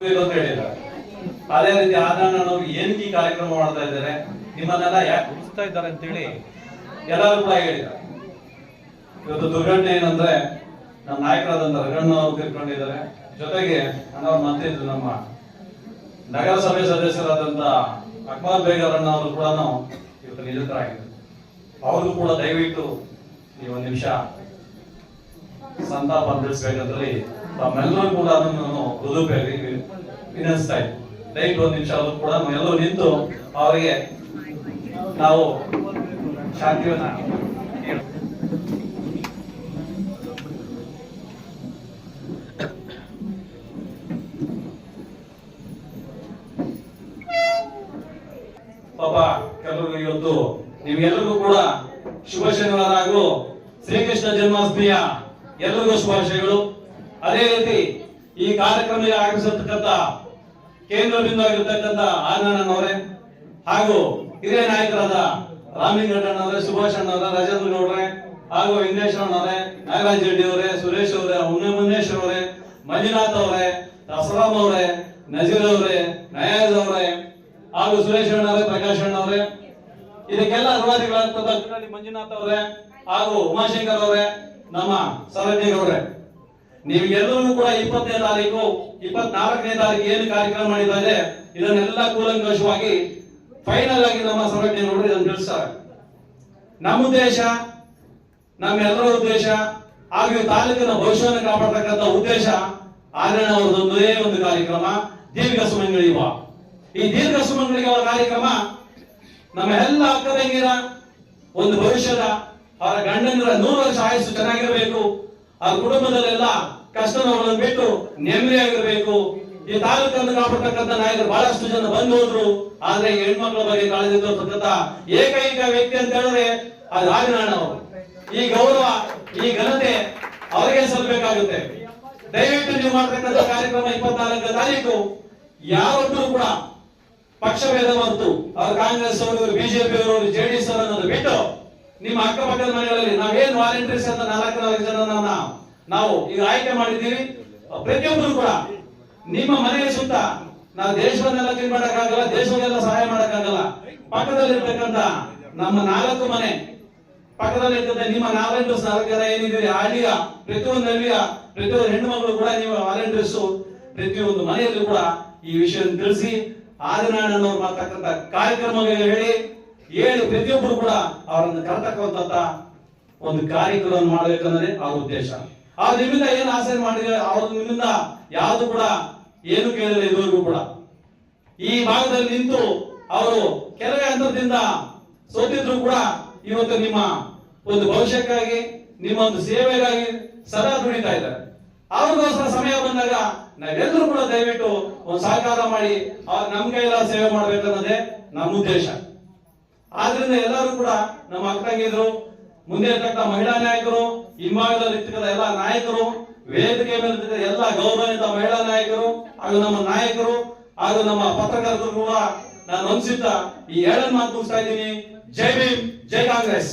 ಅಂತ ಅದೇ ರೀತಿ ಆನಂದನವರು ಏನಕ್ಕೆ ಈ ಕಾರ್ಯಕ್ರಮ ಮಾಡ್ತಾ ಇದ್ದಾರೆ? ನಿಮ್ಮನ್ನೆಲ್ಲ ಯಾಕೆ ಉಳಿಸ್ತಾ ಇದ್ದಾರೆ ಅಂತೇಳಿ ಎಲ್ಲರೂ ಕೂಡ ಹೇಳಿದ್ದಾರೆ ಇವತ್ತು ದುರ್ಘಟನೆ ಏನಂದ್ರೆ ನಮ್ಮ ನಾಯಕರಾದಂತ ರಗಣ್ಣ ಅವರು ತಿಳ್ಕೊಂಡಿದ್ದಾರೆ ಜೊತೆಗೆ ಅನ್ನೋ ಮಂತ್ರಿ ಇದ್ರು ನಮ್ಮ ನಗರಸಭೆ ಸದಸ್ಯರಾದಂತ ಅಕ್ಬರ್ ಬೇಗರಣ್ಣ ಅವರು ಕೂಡ ಇವತ್ತು ನಿರತರಾಗಿದ್ದಾರೆ ಅವರು ಕೂಡ ದಯವಿಟ್ಟು ಈ ಒಂದು ನಿಮಿಷ ಸಂತಾಪ ತಿಳಿಸ್ಬೇಕಂದ್ರೆ ತಮ್ಮೆಲ್ಲರೂ ಕೂಡ ಅದನ್ನು ನಾನು ಹೃದಯಲ್ಲಿ ವಿನಿಸ್ತಾ ಇದ್ದೀನಿ ರೈಟ್ ಒಂದು ನಿಮಿಷ ಆದರೂ ಕೂಡ ಎಲ್ಲರೂ ನಿಂತು ಅವರಿಗೆ ನಾವು ಶಾಂತಿಯನ್ನ ಪಾಪ ಕೆಲವರು ಇವತ್ತು ನಿಮ್ಗೆಲ್ಲರಿಗೂ ಕೂಡ ಶುಭ ಶನಿವಾರ ಶ್ರೀಕೃಷ್ಣ ಜನ್ಮಾಷ್ಟಮಿಯ ಎಲ್ಲರಿಗೂ ಶುಭಾಶಯಗಳು. ಅದೇ ರೀತಿ ಈ ಕಾರ್ಯಕ್ರಮ ಆಗಮಿಸತಕ್ಕಂತ ಕೇಂದ್ರ ಬಿಂದು ಆಗಿರ್ತಕ್ಕಂಥ ಆನಂದನವರೇ ಹಾಗೂ ಹಿರಿಯ ನಾಯಕರಾದ ರಾಮಲಿಂಗಣ್ಣನವರೇ ಸುಭಾಷ್ ಅಣ್ಣವರೇ ರಾಜೇಂದ್ರ ಗೌಡ್ರೆ ಹಾಗೂ ವೆಂಕಟೇಶ್ ಅವರೇ ನಾಗರಾಜ್ ರೆಡ್ಡಿ ಅವರೇ ಸುರೇಶ್ ಅವರೇ ಮುನೇಶ್ವರ್ ಅವರೇ, ಮಂಜುನಾಥ್ ಅವರೇ ದಸರಾಮ್ ಅವರೇ, ನಜೀರ್ ಅವರೇ, ನಯಾಜ್ ಅವರೇ ಹಾಗೂ ಸುರೇಶ್ ಅಣ್ಣವರೇ ಪ್ರಕಾಶ್ ಅಣ್ಣವರೇ ಇದಕ್ಕೆಲ್ಲ ಅನುವಾದಿಗಳಾಗ್ತದ ಮಂಜುನಾಥ್ ಅವರೇ ಹಾಗೂ ಉಮಾಶಂಕರ್ ಅವರೇ, ನಮ್ಮ ಅವರೇ ನೀವೆಲ್ಲರೂ ಕೂಡ ಇಪ್ಪತ್ತನೇ ತಾರೀಕು, ಇಪ್ಪತ್ನಾಲ್ಕನೇ ತಾರೀಕು ಏನು ಕಾರ್ಯಕ್ರಮ ಮಾಡಿದ್ದಾರೆ, ಇದನ್ನೆಲ್ಲ ಕೂಲಂಕಷವಾಗಿ ಫೈನಲ್ ಆಗಿ ನಮ್ಮ ಸಂಘಟನೆ ನೋಡಿ ಇದನ್ನು ತಿಳಿಸ್ತಾರೆ ನಮ್ಮ ಉದ್ದೇಶ, ನಮ್ಮೆಲ್ಲರ ಉದ್ದೇಶ ಹಾಗೂ ತಾಲೂಕಿನ ಭವಿಷ್ಯವನ್ನು ಕಾಪಾಡತಕ್ಕಂಥ ಉದ್ದೇಶ ಆರಣ ಅವರದೊಂದೇ ಒಂದು ಕಾರ್ಯಕ್ರಮ ದೀರ್ಘ ಸುಮಂಗಳಿವ ಈ ದೀರ್ಘ ಸುಮಂಗಳಿವ ಕಾರ್ಯಕ್ರಮ, ನಮ್ಮ ಎಲ್ಲ ಅಕ್ಕ ಒಂದು ಭವಿಷ್ಯದ ಅವರ ಗಂಡಂದಿರ ನೂರು ವರ್ಷ ಆಯಸ್ಸು ಚೆನ್ನಾಗಿರಬೇಕು. ಅವ್ರ ಕುಟುಂಬದಲ್ಲೆಲ್ಲ ಕಷ್ಟ ನೋವುಗಳನ್ನು ಬಿಟ್ಟು ನೆಮ್ಮದಿಯಾಗಿರ್ಬೇಕು. ಈ ತಾಲೂಕನ್ನು ಕಾಪಾಡ್ತಕ್ಕಂಥ ನಾಯಕರು ಬಹಳಷ್ಟು ಜನ ಬಂದು ಹೋದ್ರು. ಆದ್ರೆ ಹೆಣ್ಮಕ್ಳ ಬಗ್ಗೆ ಕಾಳಜಿ ತೋರ್ತಕ್ಕಂಥ ಏಕೈಕ ವ್ಯಕ್ತಿ ಅಂತ ಹೇಳಿದ್ರೆ ಅದು ರಾಜನಾರಾಯಣ ಅವರು. ಈ ಗೌರವ, ಈ ಘನತೆ ಅವರಿಗೆ ಸಲ್ಲಬೇಕಾಗುತ್ತೆ. ದಯವಿಟ್ಟು ನೀವು ಮಾಡ್ತಕ್ಕಂಥ ಕಾರ್ಯಕ್ರಮ ಇಪ್ಪತ್ನಾಲ್ಕನೇ ತಾರೀಕು, ಯಾವತ್ತೂ ಕೂಡ ಪಕ್ಷಭೇದ ಮತ್ತು ಅವ್ರು ಕಾಂಗ್ರೆಸ್ ಅವರು ಬಿಜೆಪಿ ಅವರು ಜೆಡಿಎಸ್ ಅನ್ನೋದು ಬಿಟ್ಟು ನಿಮ್ಮ ಅಕ್ಕಪಕ್ಕದ ಮನೆಗಳಲ್ಲಿ ನಾವೇನ್ ವಾಲಂಟಿಯರ್ಸ್ ಅಂತ ನಾಲ್ಕು ನಾಲ್ಕು ಜನ ನಾವು ಈಗ ಆಯ್ಕೆ ಮಾಡಿದ್ದೀವಿ. ಪ್ರತಿಯೊಬ್ಬರು ಕೂಡ ನಿಮ್ಮ ಮನೆಯ ಸುತ್ತ ನಾವು ದೇಶವನ್ನೆಲ್ಲ ಕ್ಲೀನ್ ಮಾಡಕ್ಕಾಗಲ್ಲ ದೇಶವನ್ನೆಲ್ಲ ಸಹಾಯ ಮಾಡಕ್ಕಾಗಲ್ಲ. ಪಕ್ಕದಲ್ಲಿರ್ತಕ್ಕಂತ ನಮ್ಮ ನಾಲ್ಕು ಮನೆ ಪಕ್ಕದಲ್ಲಿರ್ತಕ್ಕಂಥ ನಿಮ್ಮ ನಾಲ್ಕು ನಾಲ್ಕು ಜನ ಏನಿದ್ದೀರಿ? ಹಳ್ಳಿಯ ಪ್ರತಿಯೊಂದು ಹಳ್ಳಿಯ ಪ್ರತಿಯೊಂದು ಹೆಣ್ಣು ಮಗಳು ಕೂಡ ನೀವು ವಾಲಂಟಿಯರ್ಸ್ ಪ್ರತಿಯೊಂದು ಮನೆಯಲ್ಲೂ ಕೂಡ ಈ ವಿಷಯ ತಿಳಿಸಿ. ಆದಿನಾರಾಯಣನವರು ಮಾಡ್ತಕ್ಕಂಥ ಕಾರ್ಯಕ್ರಮಗಳಿಗೆ ಹೇಳಿ. ಹೇಳಿ ಪ್ರತಿಯೊಬ್ಬರು ಕೂಡ ಅವರನ್ನು ಕರೆತಕ್ಕಂತ ಒಂದು ಕಾರ್ಯಕ್ರಮ ಮಾಡಬೇಕನ್ನೋದೇ ಆ ಉದ್ದೇಶ. ಅವ್ರು ನಿಮ್ಮಿಂದ ಏನು ಆಸೆ ಮಾಡಿದ್ರೆ ಅವ್ರ ನಿಮ್ಮಿಂದ ಯಾವುದು ಕೂಡ ಏನು ಕೇಳಿಲ್ಲ ಇದುವರೆಗೂ ಕೂಡ. ಈ ಭಾಗದಲ್ಲಿ ನಿಂತು ಅವರು ಕೆಲವೇ ಹಂತದಿಂದ ಸೋತಿದ್ರು ಕೂಡ ಇವತ್ತು ನಿಮ್ಮ ಒಂದು ಭವಿಷ್ಯಕ್ಕಾಗಿ, ನಿಮ್ಮ ಒಂದು ಸೇವೆಗಾಗಿ ಸದಾ ದುಡಿತಾ ಇದ್ದಾರೆ. ಅವ್ರಿಗೋಸ್ಕರ ಸಮಯ ಬಂದಾಗ ನಾವೆಲ್ಲರೂ ಕೂಡ ದಯವಿಟ್ಟು ಒಂದು ಸಹಕಾರ ಮಾಡಿ, ಅವ್ರು ನಮ್ಗೆ ಎಲ್ಲ ಸೇವೆ ಮಾಡ್ಬೇಕನ್ನೋದೇ ನಮ್ಮ ಉದ್ದೇಶ. ಆದ್ರಿಂದ ಎಲ್ಲರೂ ಕೂಡ ನಮ್ಮ ಅಕ್ಕಂಗಿದ್ರು, ಮುಂದೆ ಇರ್ತಕ್ಕಂಥ ಮಹಿಳಾ ನಾಯಕರು, ಹಿಂಭಾಗದಲ್ಲಿ ಇರ್ತಕ್ಕಂಥ ಎಲ್ಲ ನಾಯಕರು, ವೇದಿಕೆ ಮೇಲೆ ಎಲ್ಲ ಗೌರವಾನ್ವಿತ ಮಹಿಳಾ ನಾಯಕರು ಹಾಗೂ ನಮ್ಮ ನಾಯಕರು ಹಾಗೂ ನಮ್ಮ ಪತ್ರಕರ್ತರು ಕೂಡ ನಾನು ಅನ್ಸುತ್ತಾ ಈ ಎರಡನ್ನ ಮಾತು ಮುಗಿಸ್ತಾ ಇದ್ದೀನಿ. ಜೈ ಭೀಮ್, ಜೈ ಕಾಂಗ್ರೆಸ್.